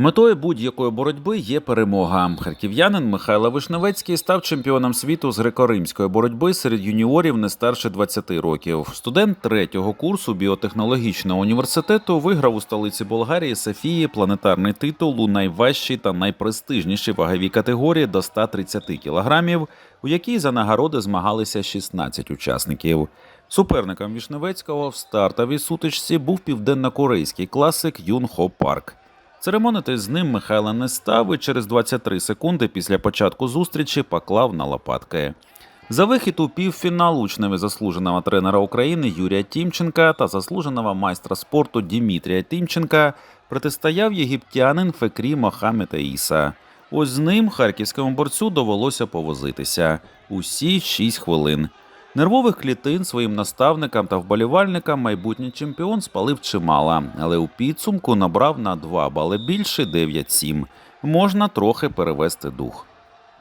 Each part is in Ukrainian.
Метою будь-якої боротьби є перемога. Харків'янин Михайло Вишневецький став чемпіоном світу з греко-римської боротьби серед юніорів не старше 20 років. Студент третього курсу біотехнологічного університету виграв у столиці Болгарії Софії планетарний титул у найважчій та найпрестижнішій ваговій категорії до 130 кілограмів, у якій за нагороди змагалися 16 учасників. Суперником Вішневецького в стартовій сутичці був південнокорейський класик Юн Хо Парк. Церемонитись з ним Михайло не став і через 23 секунди після початку зустрічі поклав на лопатки. За вихід у півфінал учневі заслуженого тренера України Юрія Тімченка та заслуженого майстра спорту Дімітрія Тімченка протистояв єгиптянин Фекрі Мохамед Іса. Ось з ним харківському борцю довелося повозитися усі 6 хвилин. Нервових клітин своїм наставникам та вболівальникам майбутній чемпіон спалив чимало, але у підсумку набрав на 2 бали більше 9-7. Можна трохи перевести дух.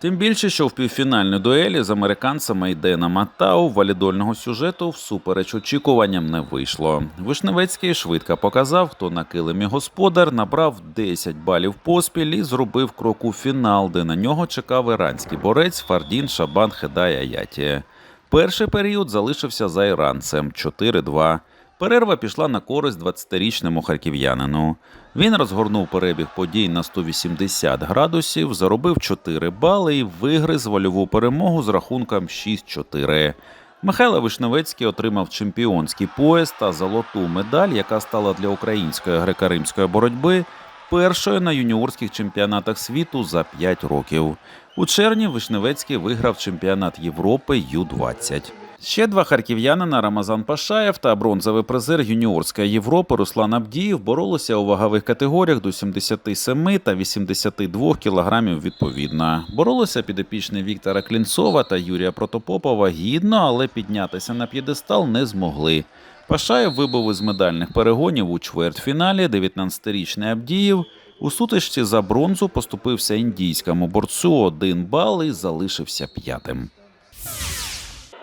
Тим більше, що в півфінальній дуелі з американцями Ідена Матау валідольного сюжету всупереч очікуванням не вийшло. Вишневецький швидко показав, хто на килимі господар набрав 10 балів поспіль і зробив крок у фінал, де на нього чекав іранський борець Фардін Шабан Хедай Аяті. Перший період залишився за іранцем 4-2. Перерва пішла на користь 20-річному харків'янину. Він розгорнув перебіг подій на 180 градусів, заробив 4 бали і вигриз вольову перемогу з рахунком 6-4. Михайло Вишневецький отримав чемпіонський пояс та золоту медаль, яка стала для української греко-римської боротьби першою на юніорських чемпіонатах світу за 5 років. У червні Вишневецький виграв чемпіонат Європи Ю-20. Ще два харків'янина Рамазан Пашаєв та бронзовий призер юніорської Європи Руслан Абдіїв боролися у вагових категоріях до 77 та 82 кілограмів відповідно. Боролися підопічні Віктора Клінцова та Юрія Протопопова гідно, але піднятися на п'єдестал не змогли. Пашаєв вибув із медальних перегонів у чвертьфіналі 19-річний Абдіїв. У сутичці за бронзу поступився індійському борцю один бал і залишився п'ятим.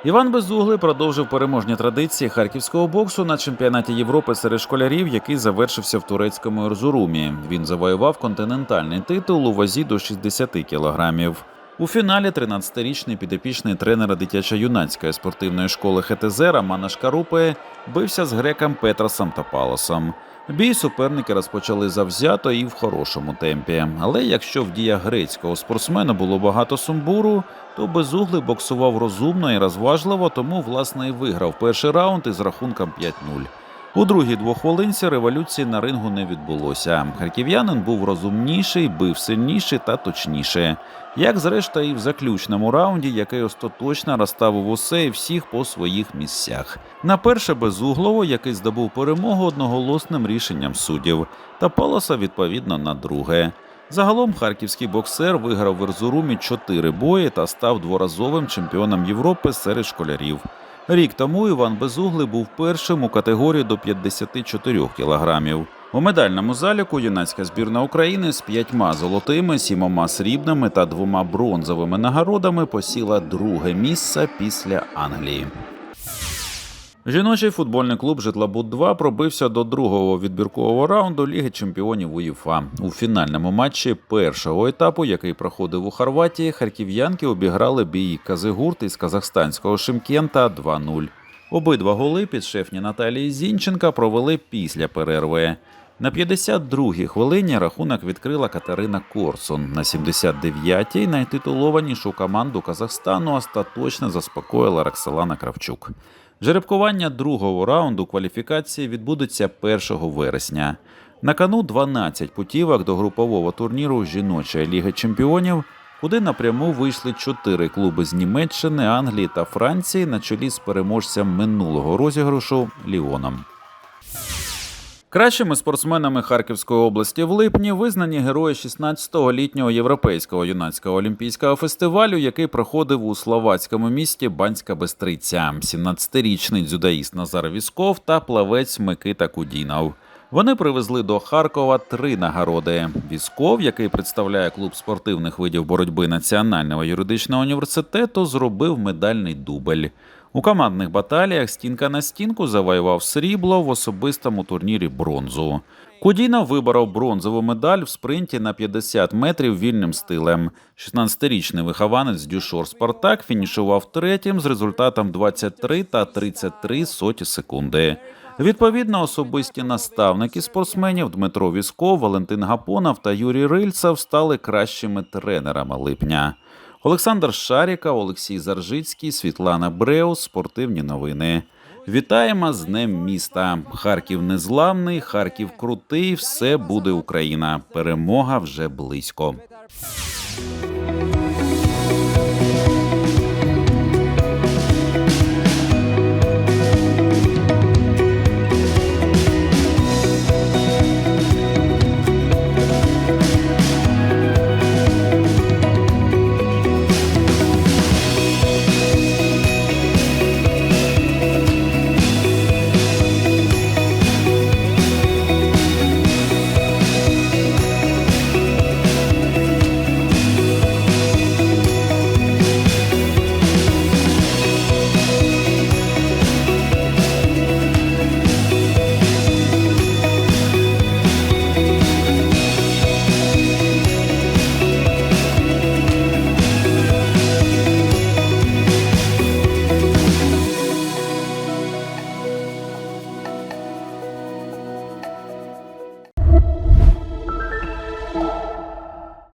Іван Безуглий продовжив переможні традиції харківського боксу на чемпіонаті Європи серед школярів, який завершився в турецькому Ерзурумі. Він завоював континентальний титул у вазі до 60 кілограмів. У фіналі 13-річний підопічний тренера дитячо-юнацької спортивної школи ХТЗ Романа Шкарупи бився з греком Петросом Тапалосом. Бій суперники розпочали завзято і в хорошому темпі. Але якщо в діях грецького спортсмена було багато сумбуру, то безуглий боксував розумно і розважливо, тому власне і виграв перший раунд із рахунком 5-0. У другій двохвилинці революції на рингу не відбулося. Харків'янин був розумніший, бив сильніше та точніше. Як зрештою і в заключному раунді, який остаточно розставив усе і всіх по своїх місцях. На перше безуглово, який здобув перемогу одноголосним рішенням суддів, та Палоса відповідно на друге. Загалом харківський боксер виграв в Ерзурумі чотири бої та став дворазовим чемпіоном Європи серед школярів. Рік тому Іван Безугли був першим у категорії до 54 кілограмів. У медальному заліку юнацька збірна України з п'ятьма золотими, сімома срібними та двома бронзовими нагородами посіла друге місце після Англії. Жіночий футбольний клуб Житлобуд 2 пробився до другого відбіркового раунду Ліги Чемпіонів УЄФА. У фінальному матчі першого етапу, який проходив у Хорватії, харків'янки обіграли бій Казигурт із казахстанського Шимкента 2-0. Обидва голи підшефні Наталії Зінченка провели після перерви. На 52-й хвилині рахунок відкрила Катерина Корсун. На 79-й найтитулованішу команду Казахстану остаточно заспокоїла Роксолана Кравчук. Жеребкування другого раунду кваліфікації відбудеться 1 вересня. На кону 12 путівок до групового турніру жіночої ліги чемпіонів, куди напряму вийшли чотири клуби з Німеччини, Англії та Франції на чолі з переможцем минулого розіграшу Ліоном. Кращими спортсменами Харківської області в липні визнані герої 16-го літнього європейського юнацького олімпійського фестивалю, який проходив у словацькому місті Банська Бестриця. 17-річний дзюдоїст Назар Вісков та плавець Микита Кудінов. Вони привезли до Харкова три нагороди. Вісков, який представляє клуб спортивних видів боротьби Національного юридичного університету, зробив медальний дубль. У командних баталіях стінка на стінку завоював срібло в особистому турнірі бронзу. Кудіно виборов бронзову медаль в спринті на 50 метрів вільним стилем. 16-річний вихованець Дюшор Спартак фінішував третім з результатом 23 та 33 соті секунди. Відповідно, особисті наставники спортсменів Дмитро Вісков, Валентин Гапонов та Юрій Рильцев стали кращими тренерами липня. Олександр Шаріка, Олексій Заржицький, Світлана Бреус. Спортивні новини. Вітаємо з Днем міста. Харків незламний, Харків крутий. Все буде Україна. Перемога вже близько.